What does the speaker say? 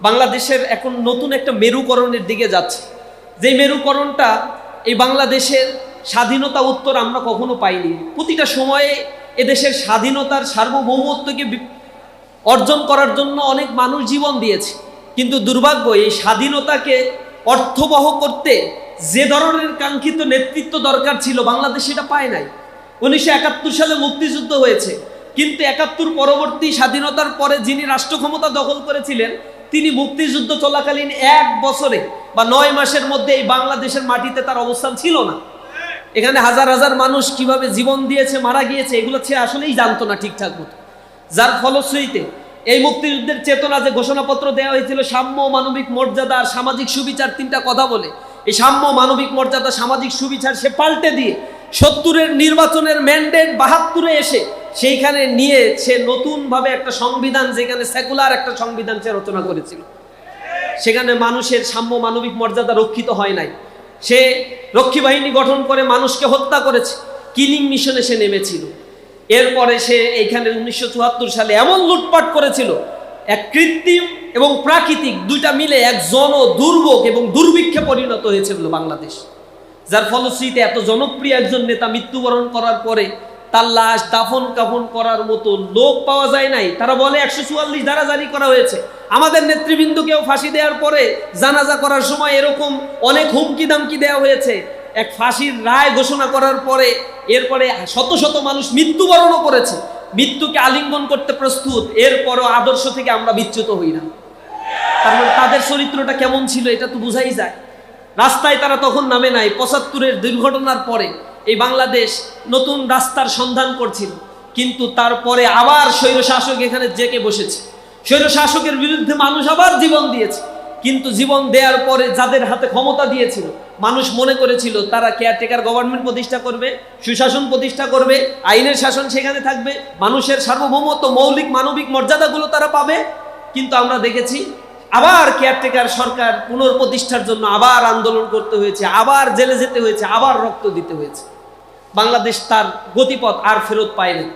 বাংলাদেশের এখন নতুন একটা মেরুকরণের দিকে যাচ্ছে। যেই মেরুকরণটা এই বাংলাদেশের স্বাধীনতা উত্তর আমরা কখনো পাইনি। প্রতিটা সময়ে এদেশের স্বাধীনতার সার্বভৌমত্বকে অর্জন করার জন্য অনেক মানুষ জীবন দিয়েছে। কিন্তু দুর্ভাগ্য, এই স্বাধীনতাকে অর্থবহ করতে যে ধরনের কাঙ্ক্ষিত নেতৃত্ব দরকার ছিল, বাংলাদেশ সেটা পায় নাই। উনিশশো একাত্তর সালে মুক্তিযুদ্ধ হয়েছে। কিন্তু একাত্তর পরবর্তী স্বাধীনতার পরে যিনি রাষ্ট্র ক্ষমতা দখল করেছিলেন তিনি মুক্তিযুদ্ধ চলাকালীন এক বছরে বা নয় মাসের মধ্যে এই বাংলাদেশের মাটিতে তার অবস্থান ছিল না। এখানে হাজার হাজার মানুষ কীভাবে জীবন দিয়েছে, মারা গিয়েছে, এগুলো সে আসলেই জানতো না ঠিকঠাক মতো। যার ফলশ্রুতিতে এই মুক্তিযুদ্ধের চেতনা যে ঘোষণাপত্র দেওয়া হয়েছিল, সাম্য মানবিক মর্যাদা আর সামাজিক সুবিচার তিনটা কথা বলে। এই সাম্য মানবিক মর্যাদা, সামাজিক সুবিচার সে পাল্টে দিয়ে সত্তরের নির্বাচনের ম্যান্ডেট বাহাত্তরে এসে সেইখানে নিয়ে সে নতুনভাবে একটা সংবিধান, যেখানে সেকুলার একটা সংবিধান সে রচনা করেছিল। সেখানে মানুষের সাম্য মানবিক মর্যাদা রক্ষিত হয় নাই। সে রক্ষী বাহিনী গঠন করে মানুষকে হত্যা করেছে। কিলিং মিশনে সে নেমেছিল। এরপরে সে এইখানে উনিশশো চুয়াত্তর সালে এমন লুটপাট করেছিল, এক কৃত্রিম এবং প্রাকৃতিক দুইটা মিলে এক জন দুর্ভোগ এবং দুর্ভিক্ষে পরিণত হয়েছিল বাংলাদেশ। যার ফলশ্রুতিতে এত জনপ্রিয় একজন নেতা মৃত্যুবরণ করার পরে তার লাশ দাফন কাফন করার মতো লোক পাওয়া যায় নাই। তারা বলে, একশো চুয়াল্লিশ ধারা জারি করা হয়েছে। আমাদের নেতৃবৃন্দকেও ফাঁসি দেওয়ার পরে জানাজা করার সময় এরকম অনেক হুমকি দামকি দেওয়া হয়েছে। এক ফাঁসির রায় ঘোষণা করার পরে এরপরে শত শত মানুষ মৃত্যুবরণও করেছে। মৃত্যুকে আলিঙ্গন করতে প্রস্তুত, এরপরও আদর্শ থেকে আমরা বিচ্যুত হই না। তার মানে তাদের চরিত্রটা কেমন ছিল, এটা তো বোঝাই যায়। রাস্তায় তারা তখন নামে নাই, পঁচাত্তরের দুর্ঘটনার পরে এই বাংলাদেশ নতুন রাস্তার সন্ধান করছিল, কিন্তু তারপরে আবার স্বৈর শাসক এখানে জেকে বসেছে। স্বৈর শাসকের বিরুদ্ধে মানুষ আবার জীবন দিয়েছে, কিন্তু জীবন দেওয়ার পরে যাদের হাতে ক্ষমতা দিয়েছিল, মানুষ মনে করেছিল তারা কেয়ারটেকার গভর্নমেন্ট প্রতিষ্ঠা করবে, সুশাসন প্রতিষ্ঠা করবে, আইনের শাসন সেখানে থাকবে, মানুষের সার্বভৌমত্ব, মৌলিক, মানবিক মর্যাদাগুলো তারা পাবে। কিন্তু আমরা দেখেছি আবার কেয়ারটেকার সরকার পুনর্প্রতিষ্ঠার জন্য আবার আন্দোলন করতে হয়েছে, আবার জেলে যেতে হয়েছে, আবার রক্ত দিতে হয়েছে। বাংলাদেশ তার গতিপথ আর ফেরত পায়নি।